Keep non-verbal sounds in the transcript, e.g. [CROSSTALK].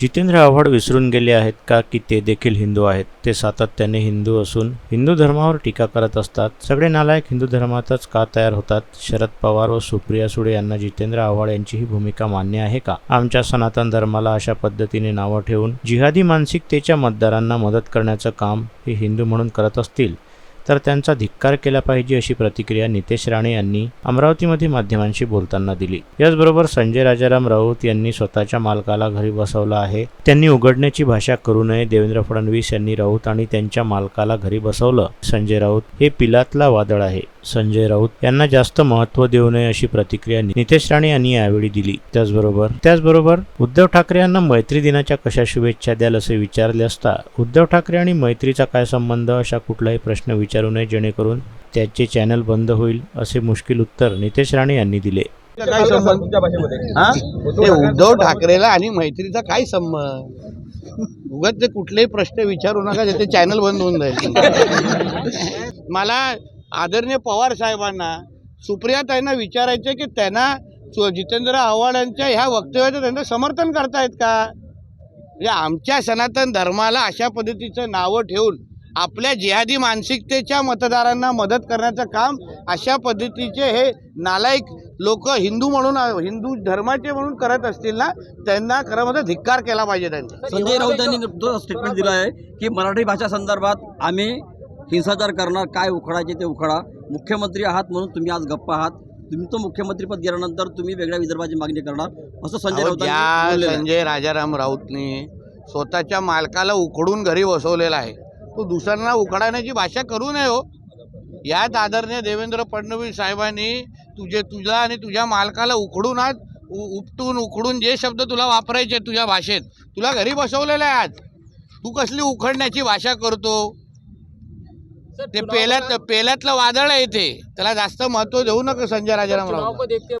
जितेंद्र आव्हाड विसरून गेले आहेत का की ते देखील हिंदू आहेत? ते सातत्याने हिंदू असून हिंदू धर्मावर टीका करत असतात. सगळे नालायक हिंदू धर्मातच का तयार होतात? शरद पवार व सुप्रिया सुळे यांना जितेंद्र आव्हाड यांची ही भूमिका मान्य आहे का? आमच्या सनातन धर्माला अशा पद्धतीने नावं ठेवून जिहादी मानसिकतेच्या मतदारांना मदत करण्याचं काम हे हिंदू म्हणून करत असतील. तर त्यांचा धिक्कार केला पाहिजे अशी प्रतिक्रिया नितेश राणे यांनी अमरावतीमध्ये माध्यमांशी बोलताना दिली. याचबरोबर संजय राजाराम राऊत यांनी स्वतःच्या मालकाला घरी बसवलं आहे. त्यांनी उघडण्याची भाषा करू नये. देवेंद्र फडणवीस यांनी राऊत आणि त्यांच्या मालकाला घरी बसवलं. संजय राऊत हे पिलातला वादळ आहे. संजय राऊत यांना जास्त महत्त्व देऊ नये अशी प्रतिक्रिया नितेश राणे यांनी यावेळी दिली. त्याचबरोबर त्याचबरोबर उद्धव ठाकरे यांना मैत्री दिनाच्या कशा शुभेच्छा द्याल असे विचारले असता उद्धव ठाकरे आणि मैत्रीचा काय संबंध अशा कुठलाही प्रश्न विचारू नये जेणेकरून त्याचे चॅनल बंद होईल असे मुश्किल उत्तर नितेश राणे यांनी दिले. काय संबंध? तुमच्या भाषेमध्ये? ते उद्धव ठाकरेला आणि मैत्रीचा काय संबंध? उगाच ते कुठलेही प्रश्न विचारू नका ते चॅनल बंद होऊन जाईल. [LAUGHS] मला आदरणीय पवार साहेबांना सुप्रियाताईंना विचारायचं की त्यांना सु- जितेंद्र आव्हाडांच्या ह्या वक्तव्याचं त्यांचं समर्थन करतायत का? म्हणजे आमच्या सनातन धर्माला अशा पद्धतीचं नावं ठेवून आपल्या जिहादी मानसिकतेच्या मतदारांना मदत करण्याचं काम अशा पद्धतीचे हे नालायक लोक हिंदू म्हणून हिंदू धर्माचे म्हणून करत असतील ना त्यांना खरं म्हणजे धिक्कार केला पाहिजे त्यांनी. संजय राऊत यांनी तो स्टेटमेंट दिलं आहे की मराठी भाषा संदर्भात आम्ही हिंसाचार करणार काय उखडायचे ते उखडा. मुख्यमंत्री आहात म्हणून तुम्ही आज गप्प आहात. तुम्ही तो मुख्यमंत्रीपद गेल्यानंतर तुम्ही वेगळ्या विदर्भाची मागणी करणार. असं संजय राऊत. संजय राजाराम राऊतनी स्वतःच्या मालकाला उखडून घरी बसवलेला आहे तो दुसऱ्यांना उखडण्याची भाषा करू नये हो. यात आदरणीय देवेंद्र फडणवीस साहेबांनी तुझे तुझा आणि तुझ्या मालकाला उखडून आज उपटून उखडून जे शब्द तुला वापरायचे आहेत तुझ्या भाषेत तुला घरी बसवलेलं आहे आज तू कसली उखडण्याची भाषा करतो? ते पेल्यात पेल्यातलं वादळ आहे ते त्याला जास्त महत्त्व देऊ नका संजय राजाराम राऊत.